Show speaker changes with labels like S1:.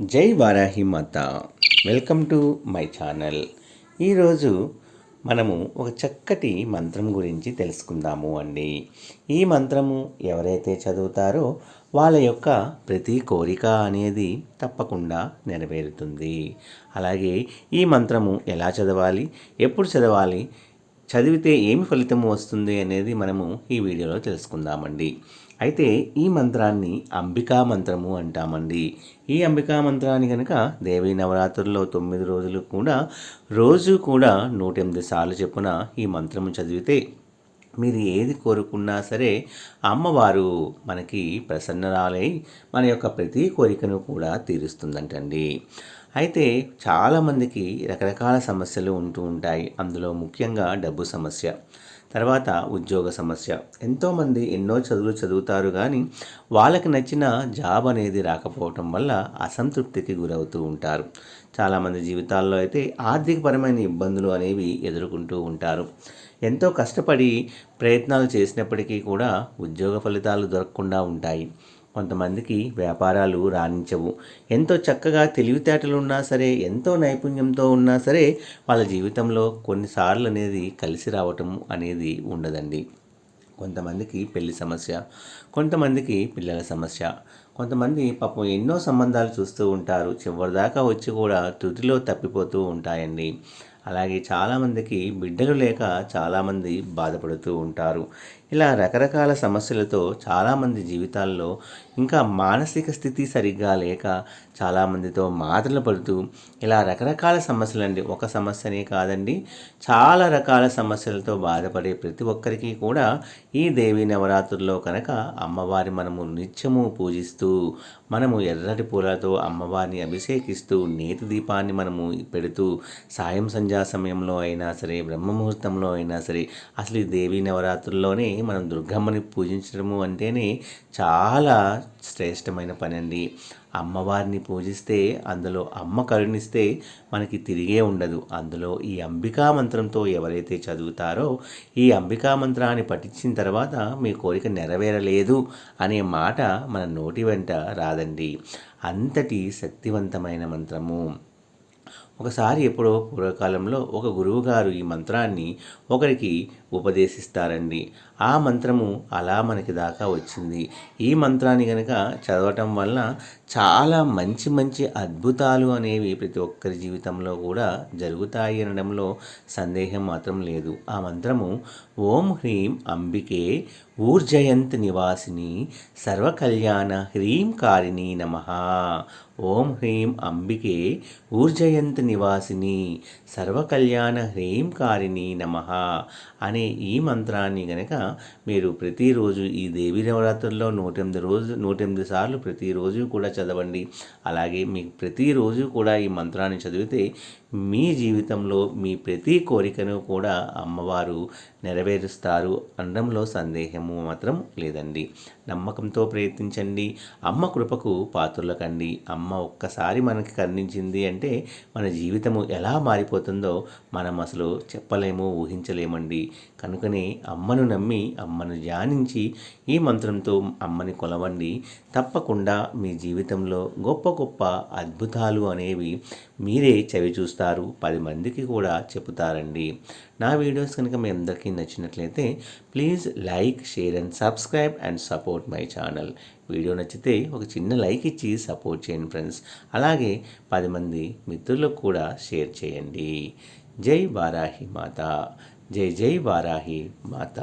S1: జై వారాహి మాత. Welcome to my channel. ఈరోజు మనము ఒక చక్కటి మంత్రం గురించి తెలుసుకుందాము అండి. ఈ మంత్రము ఎవరైతే చదువుతారో వాళ్ళ యొక్క ప్రతి కోరిక అనేది తప్పకుండా నెరవేరుతుంది. అలాగే ఈ మంత్రము ఎలా చదవాలి ఎప్పుడు చదవాలి చదివితే ఏమి ఫలితం వస్తుంది అనేది మనము ఈ వీడియోలో తెలుసుకుందామండి. అయితే ఈ మంత్రాన్ని అంబికా మంత్రము అంటామండి. ఈ అంబికా మంత్రాన్ని కనుక దేవీ నవరాత్రుల్లో తొమ్మిది రోజులు కూడా రోజు కూడా నూట ఎనిమిది సార్లు చెప్పున ఈ మంత్రము చదివితే మీరు ఏది కోరుకున్నా సరే అమ్మవారు మనకి ప్రసన్నరాలై మన యొక్క ప్రతి కోరికను కూడా తీరుస్తుందంటండి. అయితే చాలామందికి రకరకాల సమస్యలు ఉంటూ ఉంటాయి. అందులో ముఖ్యంగా డబ్బు సమస్య తర్వాత ఉద్యోగ సమస్య. ఎంతోమంది ఎన్నో చదువులు చదువుతారు కానీ వాళ్ళకి నచ్చిన జాబ్ అనేది రాకపోవటం వల్ల అసంతృప్తికి గురవుతూ ఉంటారు. చాలామంది జీవితాల్లో అయితే ఆర్థికపరమైన ఇబ్బందులు అనేవి ఎదుర్కొంటూ ఉంటారు. ఎంతో కష్టపడి ప్రయత్నాలు చేసినప్పటికీ కూడా ఉద్యోగ ఫలితాలు దొరకకుండా ఉంటాయి. కొంతమందికి వ్యాపారాలు రాణించవు. ఎంతో చక్కగా తెలివితేటలు ఉన్నా సరే ఎంతో నైపుణ్యంతో ఉన్నా సరే వాళ్ళ జీవితంలో కొన్నిసార్లు అనేది కలిసి రావటం అనేది ఉండదండి. కొంతమందికి పెళ్ళి సమస్య కొంతమందికి పిల్లల సమస్య కొంతమంది పాపం ఎన్నో సంబంధాలు చూస్తూ ఉంటారు. చివరిదాకా వచ్చి కూడా తుదిలో తప్పిపోతూ ఉంటాయండి. అలాగే చాలామందికి బిడ్డలు లేక చాలామంది బాధపడుతూ ఉంటారు. ఇలా రకరకాల సమస్యలతో చాలామంది జీవితాల్లో ఇంకా మానసిక స్థితి సరిగ్గా లేక చాలామందితో మాటలు పడుతూ ఇలా రకరకాల సమస్యలండి. ఒక సమస్యనే కాదండి. చాలా రకాల సమస్యలతో బాధపడే ప్రతి ఒక్కరికి కూడా ఈ దేవి నవరాత్రుల్లో కనుక అమ్మవారి మనము నిత్యము పూజిస్తూ మనము ఎర్రటి పూలతో అమ్మవారిని అభిషేకిస్తూ నేతి దీపాన్ని మనము పెడుతూ సాయం సంధ్యా సమయంలో అయినా సరే బ్రహ్మముహూర్తంలో అయినా సరే అసలు ఈ దేవీ నవరాత్రుల్లోనే మనం దుర్గమ్మని పూజించడము అంటేనే చాలా శ్రేష్టమైన పని అండి అమ్మవారిని పూజిస్తే అందులో అమ్మ కరుణిస్తే మనకి తిరిగే ఉండదు. అందులో ఈ అంబికా మంత్రంతో ఎవరైతే చదువుతారో ఈ అంబికా మంత్రాన్ని పఠించిన తర్వాత మీ కోరిక నెరవేరలేదు అనే మాట మన నోటి వెంట రాదండి. అంతటి శక్తివంతమైన మంత్రము. ఒకసారి ఎప్పుడో పూర్వకాలంలో ఒక గురువుగారు ఈ మంత్రాన్ని ఒకరికి ఉపదేశిస్తారండి. ఆ మంత్రము అలా మనకి దాకా వచ్చింది. ఈ మంత్రాన్ని కనుక చదవటం వల్ల చాలా మంచి మంచి అద్భుతాలు అనేవి ప్రతి ఒక్కరి జీవితంలో కూడా జరుగుతాయి అనడంలో సందేహం మాత్రం లేదు. ఆ మంత్రము ఓం హ్రీం అంబికే ఊర్జయంత్ నివాసిని సర్వకళ్యాణ హ్రీం కారిణి నమ. ఓం హ్రీం అంబికే ఊర్జయంత్ నివాసిని సర్వకళ్యాణ హ్రీంకారిణి నమ అనే ఈ మంత్రాన్ని గనక మీరు ప్రతిరోజు ఈ దేవీ నవరాత్రుల్లో నూట ఎనిమిది రోజు నూట ఎనిమిది సార్లు ప్రతిరోజు కూడా చదవండి. అలాగే మీకు ప్రతిరోజు కూడా ఈ మంత్రాన్ని చదివితే మీ జీవితంలో మీ ప్రతి కోరికను కూడా అమ్మవారు నెరవేరుస్తారు అనడంలో సందేహము మాత్రం లేదండి. నమ్మకంతో ప్రయత్నించండి. అమ్మ కృపకు పాత్రలకండి. అమ్మ ఒక్కసారి మనకి కర్ణించింది అంటే మన జీవితము ఎలా మారిపోతుందో మనం అసలు చెప్పలేము ఊహించలేమండి. కనుకనే అమ్మను నమ్మి అమ్మను ధ్యానించి ఈ మంత్రంతో అమ్మని కొలవండి. తప్పకుండా మీ జీవితంలో గొప్ప గొప్ప అద్భుతాలు అనేవి మీరే చవి చూస్తారు పది మందికి కూడా చెబుతారండి నా వీడియోస్ కనుక మీ అందరికీ నచ్చినట్లయితే please like share and subscribe and support my channel. Video నచ్చితే ఒక చిన్న లైక్ ఇచ్చి సపోర్ట్ చేయండి ఫ్రెండ్స్. అలాగే పది మంది మిత్రులకు కూడా షేర్ చేయండి. జై వారాహి మాత. జై జై వారాహి మాత.